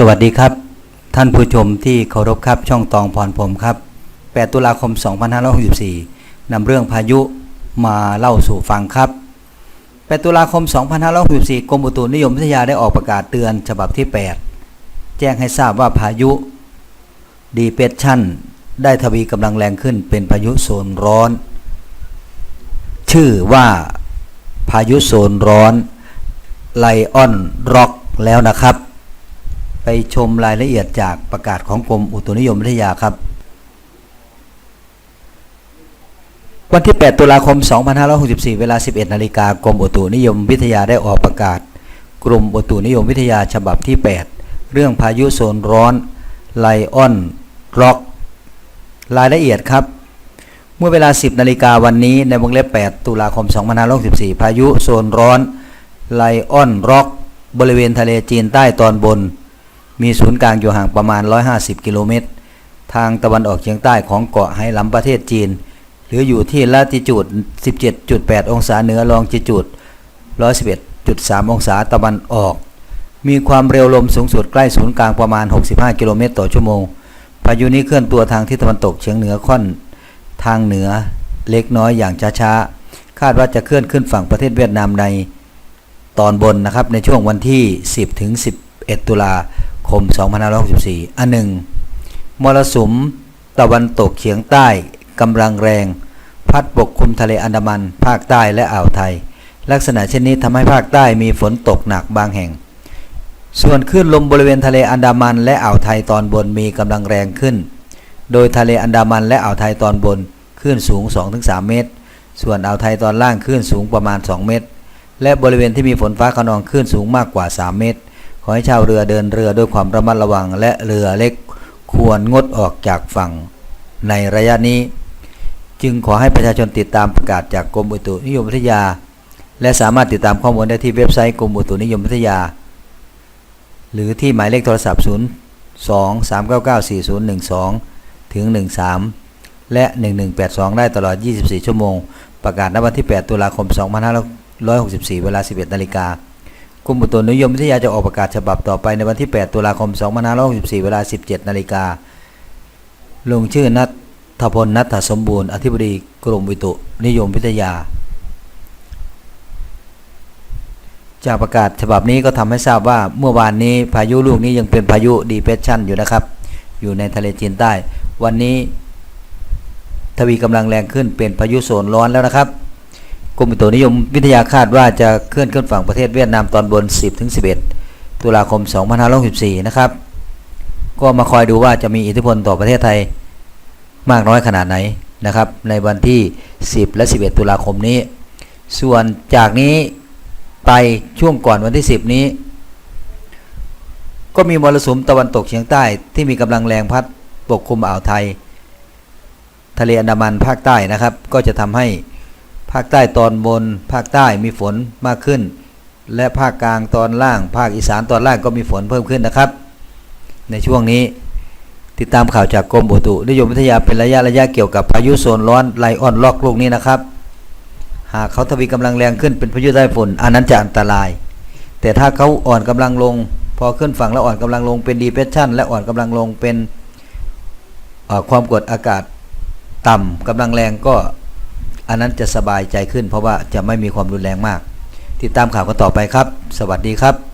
สวัสดีครับ ท่านผู้ชมที่เคารพครับช่องตองพรผมครับ 8 ตุลาคม 2564นำเรื่องพายุมาเล่าสู่ฟังครับ 8 ตุลาคม 2564กรมอุตุนิยมวิทยาได้ออกประกาศเตือนฉบับที่ 8 แจ้งให้ทราบว่าพายุดีเปรชั่น ได้ทวีกำลังแรงขึ้นเป็นพายุโซนร้อน ชื่อว่าพายุโซนร้อนไลออนร็อกแล้วนะครับ ไปชมรายละเอียดจากประกาศของกรมอุตุนิยมวิทยาครับ วันที่ 8 ตุลาคม 2564 เวลา 11 นาฬิกากรมอุตุนิยมวิทยาได้ออกประกาศ กรมอุตุนิยมวิทยาฉบับที่ 8 เรื่องพายุโซนร้อนไลออนร็อกรายละเอียดครับ เมื่อเวลา 10 นาฬิกาวันนี้ในวงเล็บ 8 ตุลาคม 2564 พายุโซนร้อนไลออนร็อกบริเวณทะเลจีนใต้ตอนบน มีศูนย์กลางอยู่ห่างประมาณ 150 กิโลเมตร ทางตะวันออกเฉียงใต้ของเกาะไหหลำประเทศจีน หรืออยู่ที่ละติจูด 17.8 องศาเหนือลองจิจูด 111.3 องศาตะวันออก มีความเร็วลมสูงสุดใกล้ศูนย์กลางประมาณ 65 กิโลเมตรต่อชั่วโมง พายุนี้เคลื่อนตัวทางทิศตะวันตกเฉียงเหนือค่อนทางเหนือเล็กน้อยอย่างช้าๆ คาดว่าจะเคลื่อนขึ้นฝั่งประเทศเวียดนามในตอนบนนะครับในช่วงวันที่ 10 ถึง 11 ตุลาคม คม 2564 อันหนึ่งมรสุมตะวันตกเฉียงใต้กำลังแรง พัดปกคลุมทะเลอันดามัน ภาคใต้และอ่าวไทย ลักษณะเช่นนี้ทำให้ภาคใต้มีฝนตกหนักบางแห่ง ส่วนคลื่นลมบริเวณทะเลอันดามันและอ่าวไทยตอนบนมีกำลังแรงขึ้น โดยทะเลอันดามันและอ่าวไทยตอนบนคลื่นสูง 2-3 เมตร ส่วนอ่าวไทยตอนล่างคลื่นสูงประมาณ 2 เมตร และบริเวณที่มีฝนฟ้าขนองคลื่นสูงมากกว่า 3 เมตร ขอให้ชาวเรือเดินเรือด้วยความระมัดระวัง และเรือเล็กควรงดออกจากฝั่งในระยะนี้ จึงขอให้ประชาชนติดตามประกาศจากกรมอุตุนิยมวิทยา และสามารถติดตามข้อมูลได้ที่เว็บไซต์กรมอุตุนิยมวิทยา หรือที่หมายเลขโทรศัพท์ 0 2 3 9 9 4 0 1 2 ถึง 13 และ 1182 ได้ตลอด 24 ชั่วโมง ประกาศณวันที่ 8 ตุลาคม 2564 เวลา 11นาฬิกา กรมอุตุนิยมวิทยาจะออกประกาศฉบับต่อไปในวันที่ 8 ตุลาคม 2564 เวลา 17 นาฬิกา ลงชื่อนัทพลนัทสมบูรณ์ อธิบดีกรมอุตุนิยมวิทยา จากประกาศฉบับนี้ก็ทำให้ทราบว่าเมื่อวานนี้พายุลูกนี้ยังเป็นพายุดีเพรสชันอยู่นะครับ อยู่ในทะเลจีนใต้ วันนี้ ทวีกำลังแรงขึ้นเป็นพายุโซนร้อนแล้วนะครับ กรมอุตุนิยมวิทยาคาดว่าจะเคลื่อนขึ้นฝั่งประเทศเวียดนามตอนบน 10-11 ตุลาคม 2564 นะครับ ก็มาคอยดูว่าจะมีอิทธิพลต่อประเทศไทยมากน้อยขนาดไหนนะครับ ในวันที่ 10 และ 11 ตุลาคมนี้ ส่วนจากนี้ไปช่วงก่อนวันที่ 10 นี้ ก็มีมรสุมตะวันตกเฉียงใต้ที่มีกำลังแรงพัดปกคลุมอ่าวไทย ทะเลอันดามันภาคใต้นะครับ ก็จะทำให้าคใต้ตอนบน ภาคใต้มีฝนมากขึ้น และภาคกลางตอนล่าง ภาคอีสานตอนล่างก็มีฝนเพิ่มขึ้นนะครับ ในช่วงนี้ติดตามข่าวจากกรมอุตุนิยมวิทยาเป็นระยะระยะเกี่ยวกับพายุโซนร้อนไลออนล็อกลูกนี้นะครับ หากเขาทวีกำลังแรงขึ้นเป็นพายุใต้ฝุ่นอันนั้นจะอันตราย แต่ถ้าเขาอ่อนกำลังลง พอขึ้นฝั่งแล้วอ่อนกำลังลงเป็นดีเพรสชันและอ่อนกำลังลงเป็นความกดอากาศต่ำกำลังแรงก็ อันนั้นจะสบายใจขึ้น เพราะว่าจะไม่มีความรุนแรงมาก ติดตามข่าวกันต่อไปครับ สวัสดีครับ